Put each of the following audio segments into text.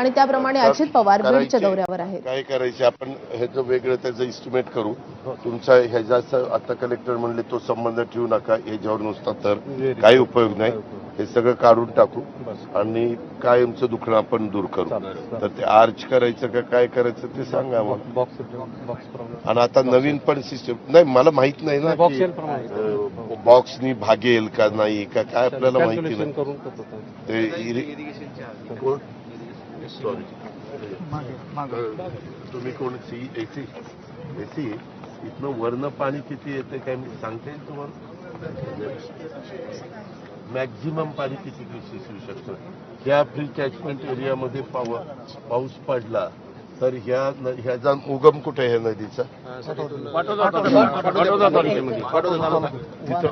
आणि त्याप्रमाणे अजित पवार बीडच्या दौऱ्यावर आहेत. काय करायचे? आपण ह्याचं वेगळं त्याचं इस्टिमेट करू. तुमचा ह्याचा आता कलेक्टर म्हणले तो संबंध ठेवू नका. ह्याच्यावर नुसता तर काही उपयोग नाही. हे सगळं काढून टाकू. आणि कायमचं दुखणं आपण दूर करू. तर ते आर्च करायचं का काय करायचं ते सांगा मग. आणि आता नवीन पण सिस्टम नाही मला माहीत नाही ना बॉक्सनी भागेल का नाही का काय आपल्याला माहिती नाही. तो. सॉरी तुम्ही कोण सी एसी एसी इथनं वरनं पाणी किती येते काय मी सांगता येईल तुम्हाला मॅक्झिमम पाणी किती क्युसेस येऊ शकतं ह्या फ्री कॅचमेंट एरियामध्ये पाव पाऊस पडला तर ह्या न- ह्याचा उगम कुठे आहे ह्या नदीचा तिथं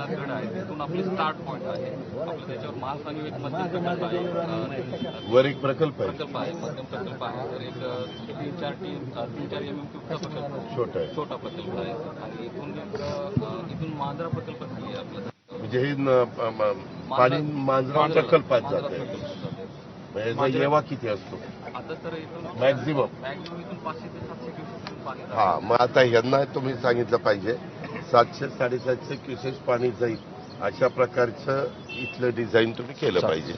आहे. तिथून आपली स्टार्ट पॉईंट आहे. आपलं त्याच्यावर महासांगी एक मध्यम प्रकल्प वर एक प्रकल्प आहे. प्रकल्प आहे. मध्यम प्रकल्प आहे. तर एक तीन चार टी अं, तीन चार एम एम प्रकल्प. छोटा प्रकल्प आहे. आणि इथून इथून मांजरा प्रकल्प आपलं म्हणजे हे पाणी मांजरा प्रकल्पात जात. येवा किती असतो? आता तर इथून मॅक्झिमम मॅक्झिमम इथून पाचशे ते सातशे क्युसेस पाणी जातं. हा मग आता यांना तुम्ही सांगितलं पाहिजे. सातशे साडेसातशे क्युसेस पाणी जाईल. अशा प्रकारचं इथलं डिझाईन तुम्ही केलं पाहिजे.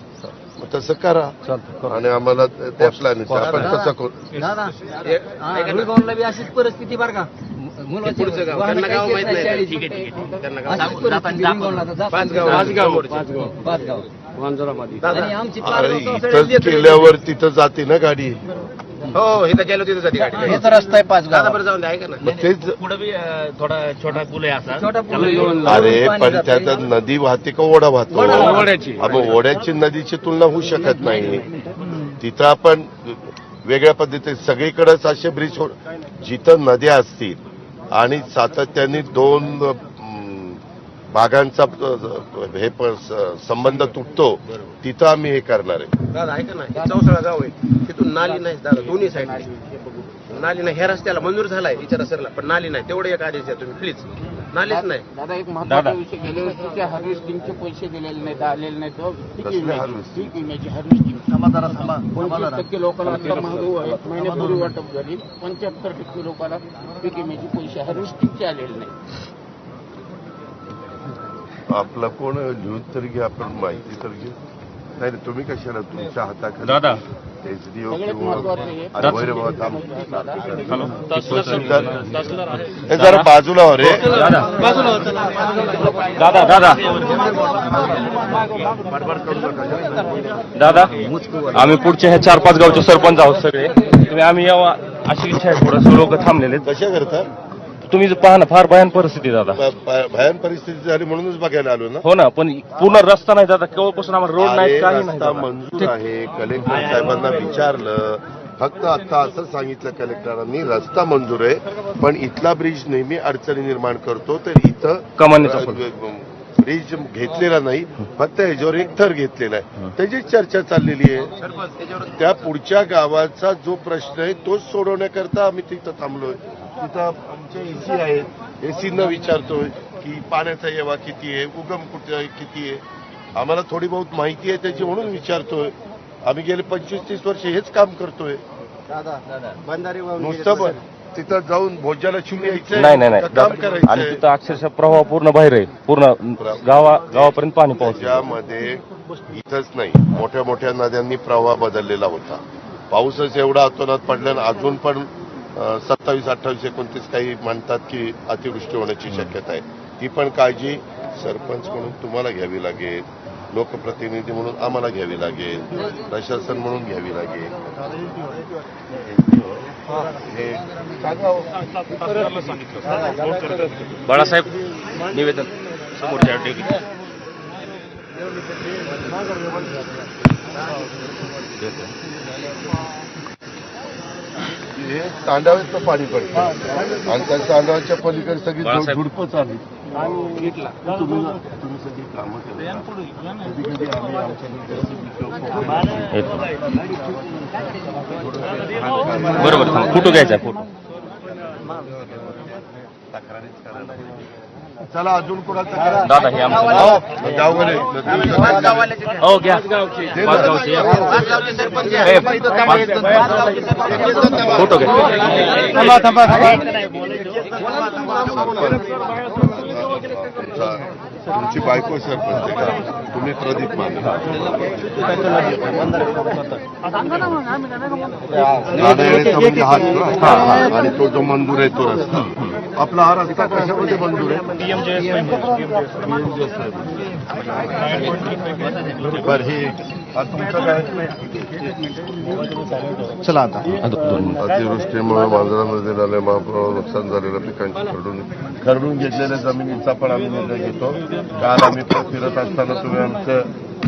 मग तसं करा. आणि आम्हाला त्या प्लॅन आपण तसं करू. बी अशीच परिस्थिती बरं का. नाही. आमची. केल्यावर तिथं जाते ना गाडी. हो इथं गेलो तिथं जाते गाडी. इथं रस्ता आहे पाचगाव बरं जाऊन द्या ऐका ना. तेच पुढे बी अं, थोडा छोटा पूल आहे असा. छोटा पूल आहे. अरे पाणी पण जातंय. त्यात नदी वाहते का ओढा वाहतो? ओढ्याची. अब ओढ्याची नदीची तुलना होऊ शकत नाही तिथं आपण वेगळ्या पद्धतीने सगळीकडेच असे ब्रिज हो- जिथं नद्या असतील आणि सातत्याने दोन भागांचा हे संबंध तुटतो तिथं आम्ही हे करणार आहे. दादा ऐका ना हे चौसाळा गाव आहे. तिथून नाली नाही दादा दोन्ही साईड नाली नाही ह्या रस्त्याला मंजूर झालाय विचारा सरला पण नाली नाही. तेवढे एक आदेश द्या तुम्ही प्लीज नालीच नाही. दादा एक महत्त्वाचा विषय गेल्या वर्षीच्या हार्वेस्टिंगचे पैसे दिलेले नाहीत आलेले नाहीत. पीक विम्याचे? हार्वेस्टिंग पंचवीस. टक्के लोकांना आता महिन्यापूर्वी वाटप झाली. पंच्याहत्तर टक्के लोकांना पीक विम्याचे पैसे हार्वेस्टिंगचे आलेले नाही आपला कोण लिहून तर घ्या आपण माहिती तर घ्या नाही तुम्ही कशाला तुमच्या हाताखाली दादा. एसडीओ हे- किंवा जरा बाजूला हो रे. दादा. दादा. दादा आम्ही पुढचे हे चार पाच गावचे सरपंच आहोत सगळे. तुम्ही आम्ही यावा. अशी इच्छा आहे. थोडं लोक थांबलेले. कशा करता तुम्ही जर पाहा ना फार भयान परिस्थिती आहे दादा भयान परिस्थिती झाली म्हणूनच बघायला आलो ना हो ना पण पूर्ण रस्ता नाही दादा केवळपासून आम्हाला रोड अरे, नाही काही नाही रस्ता दादा. मंजूर आहे कलेक्टर साहेबांना विचारलं फक्त आता असं सांगितलं कलेक्टरांनी रस्ता मंजूर आहे पण इथला ब्रिज नेहमी अडचणी निर्माण करतो तर इथं कमानीचा पूल. ब्रिज घेतलेला नाही फक्त ह्याच्यावर एक थर घेतलेला आहे. त्याचीच चर्चा चाललेली आहे. त्या पुढच्या गावाचा जो प्रश्न आहे तोच सोडवण्याकरता आम्ही तिथं थांबलोय. तिथं आमचे एसी आहेत. एसीना विचारतोय की पाण्याचा येवा किती आहे उगम कुठे आहे, किती आहे? आम्हाला थोडी बहुत माहिती आहे त्याची म्हणून विचारतोय. आम्ही गेले पंचवीस तीस वर्ष हेच काम करतोय. दादा बंधारे वाहून नुसतं पण तिथं जाऊन भोजाला शिवून यायचंय नाही नाही काम दादा. आणि तिथं अक्षरशः प्रवाह पूर्ण बाहेर आहे. पूर्ण गावा गावापर्यंत पाणी त्याच्यामध्ये इथंच नाही. मोठ्या मोठ्या नद्यांनी प्रवाह बदललेला होता. पाऊसच एवढा अतोनात पडल्यानं अजून पण सत्तावीस अठ्ठावीस एकोणतीस काही म्हणतात की अतिवृष्टी होण्याची शक्यता आहे. ती पण काळजी सरपंच म्हणून तुम्हाला घ्यावी लागेल. लोकप्रतिनिधी म्हणून आम्हाला घ्यावी लागेल. प्रशासन म्हणून घ्यावी लागेल. बाळासाहेब निवेदन. समोरच्या हे तांडवाचं पाणी पडतं. आणि त्या तांडवाच्या पलीकडे सगळी झुड- झुडपं आली तुम्ही तुम्ही सगळी कामं करता. कधी-कधी आम्ही आमच्या बरोबर फोटो घ्यायचा फोटो तक्रारीच करायला पाहिजे. चला अजून कोणाचं काय दादा हे आमचं गाववाले पाच गाववाल्याचे घ्या. हो घ्या पाच गावचे या. पाच गावचे सरपंच घ्या. ए, पाच- फोटो तुमची बायको सरपंच का तुम्ही प्रदीप माने आणि तो जो मंजूर आहे तो रस्ता आपला हा रस्ता कशामध्ये मंजूर आहे बरं हे आज तुमचं काय? चला आता. अतिवृष्टीमुळे मांजरामध्ये झाले महापुरावर नुकसान झालेल्या पिकांची खरडून खरडून घेतलेल्या जमिनीचा पण आम्ही निर्णय घेतो. काल आम्ही पण फिरत असताना तुम्ही आमचं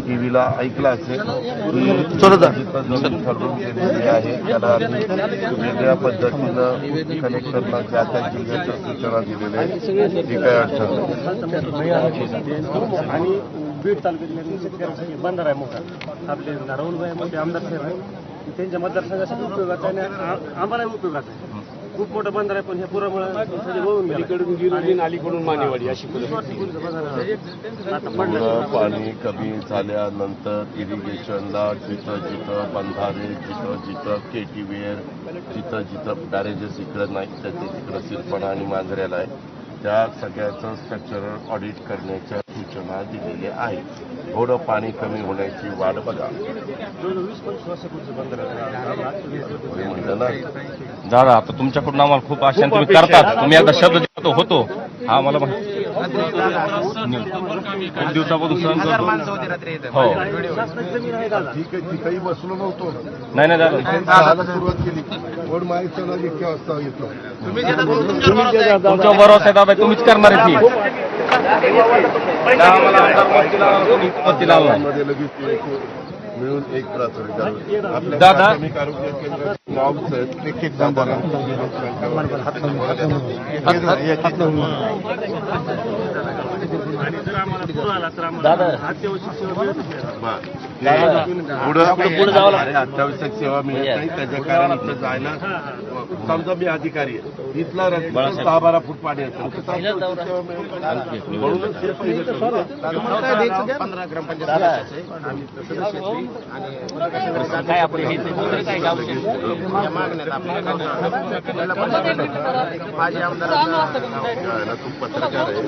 टीव्हीला ऐकलं असेल की खरडून गेलेली आहे. त्याला आम्ही वेगळ्या पद्धतीनं कनेक्टरला त्या त्या जिल्ह्याच्या सूचना दिलेल्या आहेत ती काही अडचण नाही. आणि बीड तालुक्यातल्या शेतकऱ्यांसाठी बंधारा आहे मोठा. आपले राहुलभाई मध्ये आमदार साहेब आहे त्यांच्या मतदारसंघासाठी उपयोगाचा आहे आणि आम्हालाही उपयोगाचा आहे. खूप मोठा बंधारा आहे पण ह्या पुरामुळे गेला. गिरोली अलीकडून मानेवाडी अशी आता पडलं. पाणी कमी झाल्यानंतर इरिगेशनला जिथं जिथं बंधारे जिथं जिथं केटीवेअर जिथं जिथं बॅरेजेस इकडं नाही तर ते तिकडं सिरपणा आणि मांजऱ्याला आहे. त्या सगळ्याचं स्ट्रक्चरल ऑडिट करण्याच्या सूचना दिलेल्या आहेत. थोडं पाणी कमी होण्याची वाढ बघा. म्हणलं ना. दादा आता तुमच्याकडून आम्हाला खूप आशा. तुम्ही करतात. तुम्ही एकदा शब्द दिला तो होतो. हा मला. खूप दिवसापासून सहन करतो. हो. शासनाची जमीन आहे दादा ठीक आहे. तिथंही बसलो नव्हतो. नाही नाही दादा. सुरुवात केली. इतक्या वाजता. तुमच्या भरोसा आहे दादा तुम्हीच करणार आहे मिळून एक प्राथमिक आपल्या दादा. एक एक दादा आणि जर आम्हाला पूर आला तर आम्हाला अत्यावश्यक सेवा मिळत नाही. पुढे जावं अत्यावश्यक सेवा मिळत नाही त्याच्या कारण इथं जायला समजा मी अधिकारी आहे इथला रस्ता दहा बारा फूट पाणी मिळेल. म्हणूनच हे ग्रामपंचायत तू पत्रकार आहे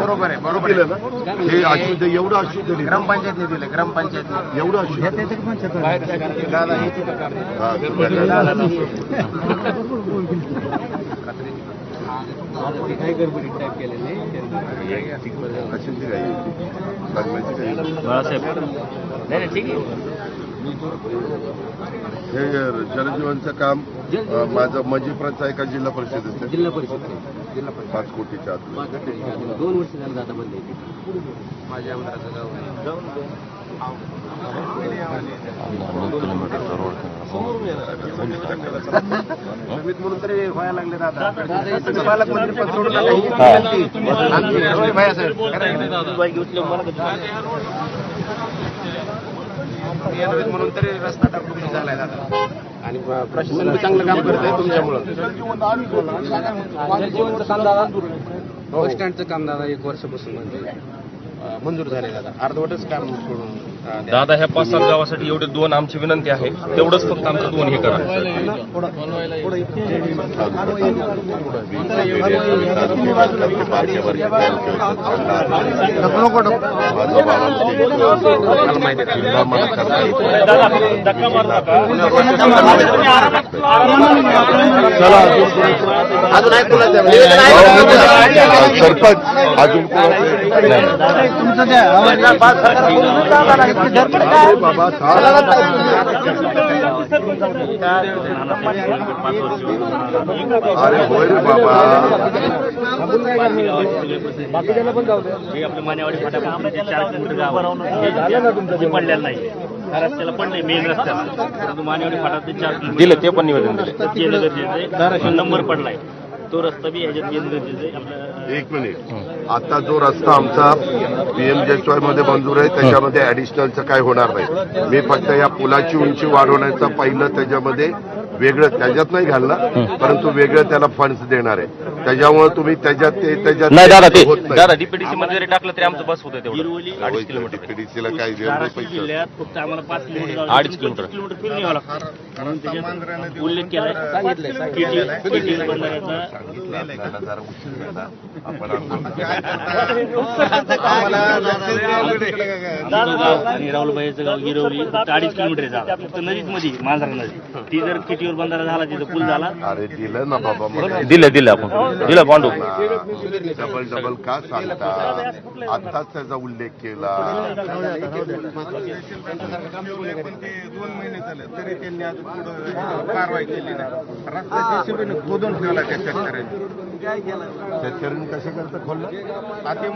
बरोबर आहे. बरोबर हे अशुद्ध एवढं अशुद्ध. ग्रामपंचायतने दिले ग्रामपंचायतने. एवढं अशुद्ध. दादा हे जलजीवनचं काम माझं मजीप्रचा एका जिल्हा परिषदेचं आहे. जिल्हा परिषद जिल्हा परिषद. पाच कोटीच्या आत दोन वर्ष झालं दादा बंद आहे माझ्या आमदाराचं गाव आहे. म्हणून तरी व्हायला लागले दादा पालकमंत्री पद सोडून म्हणून तरी रस्ता झालाय दादा आणि प्रशासन चांगलं काम करत आहे तुमच्यामुळं जलजीवनचं काम दादा बस स्टँडचं काम दादा एक वर्षापासून म्हणजे मंजूर झालेला आता अर्धवटच काम सोडून दादा ह्या पाच सात गावासाठी एवढे दोन आमची विनंती आहे. तेवढंच फक्त आमचं दोन हे करा? सरपंच अजून बाबा अरे होय रे बाबा आपल्या मानेवाडी फाट्यापासून चार किलोमीटर गाव. पडलेलं नाही हा रस्त्याला पडले मेन रस्त्याला मानेवाडी फाटा ते चार दिलं ते पण निवेदन दिलं नंबर पडलाय तो रस्ता बी ह्याच्यात येणं गरजेचं आहे. एक मिनिट. आता जो रस्ता आमचा पीएमजेचवायमध्ये मंजूर आहे त्याच्यामध्ये ऍडिशनलचं काय होणार नाही. मी फक्त या पुलाची उंची वाढवण्याचं पहिलं त्याच्यामध्ये वेगळं त्याच्यात नाही घालणार परंतु वेगळं त्याला फंड्स देणार आहे. त्याच्यामुळे तुम्ही त्याच्यात ते त्याच्यात नाही दादा ते. दादा डीपीडीसी मध्ये जरी टाकलं तरी आमचं बस होतं तेवढं. अडीच किलोमीटर. PDC ला काय पैसे. जिल्ह्यात फक्त आम्हाला पाच किलोमीटर अडीच. किलोमीटर. किलोमीटर फिरून यावं लागतं. म्हणून त्याच्यात उल्लेख केलाय किती बंधाऱ्याचा? आणि राहुलबाईचं गाव गिरवली अडीच किलोमीटर आहे जागा. फक्त नदीच मध्ये मांजरा नदी. ती जर किटीवर बंधारा झाला तिथं पूल झाला. अरे दिलं ना बाबा मग दिलं दिलं आपण. दिलं पांडू. डबल डबल का सांगता? आताच त्याचा उल्लेख केला. दोन महिने झाले तरी त्यांनी आज पुढं कारवाई केली नाही रस्ता जेसीबीने खोदून ठेवला त्या शेतकऱ्यांनी शेतकऱ्यांनी कसं करतं खोललं? ते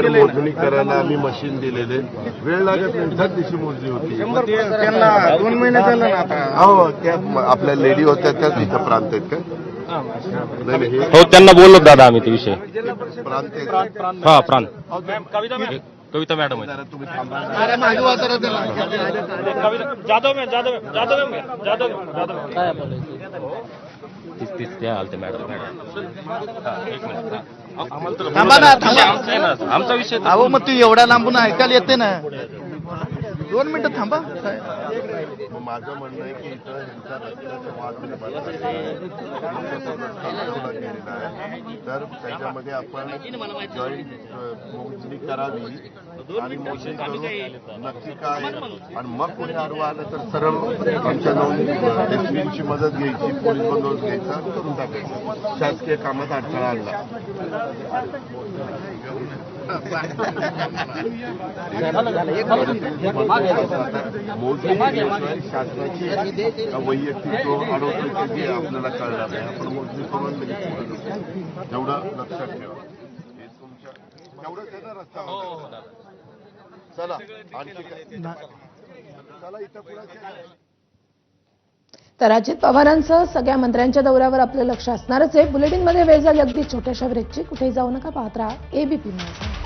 हे मोजणी करायला आम्ही मशीन दिलेले. वेळ लागत नाही. त्याच दिवशी मोजणी होती. दोन महिने झाले ना आता. हो त्या म- आपल्या लेडी होत्या त्याच इथं प्रांत आहेत का? नाही, नाही, हे हो त्यांना बोललो दादा आम्ही ते विषय. प्रांत आहेत. हा प्रांत. कविता मॅडम तुम्ही थांबा. जाधव तीच तीच त्या आलते मॅडम मॅडम. आमचा आहे ना आमचा विषय अहो मग तू एवढ्या लांबून ऐकायला येते ना. दोन मिनिटं थांबा. माझं म्हणणं आहे की इथं यांचा रस्त्याचा वाद निर्माण गेलेला आहे. तर त्याच्यामध्ये आपण जॉईंट मोजणी करावी आणि मोजणी करून नक्की काय आणि मग कोणी आडवा आलं तर सरळ आमच्या जाऊन एसपीची मदत घ्यायची पोलीस बंदोबस्त घ्यायचा करून टाकायचा. शासकीय कामात अडथळा आणला. मोदी शासनाची वैयक्तिक जो अडवतो त्याची आपल्याला कळणार नाही आपण मोदी करून तेवढं लक्षात ठेवा हे. तुमच्या तेवढंच आहे ना रस्ता चला आणखी चला इथं पुढे तर अजित पवारांसह सगळ्या मंत्र्यांच्या दौऱ्यावर आपलं लक्ष असणारच आहे. बुलेटिनमध्ये वेळ झाली अगदी छोट्याशा ब्रेकची. कुठेही जाऊ नका पाहत राहा एबीपी माझा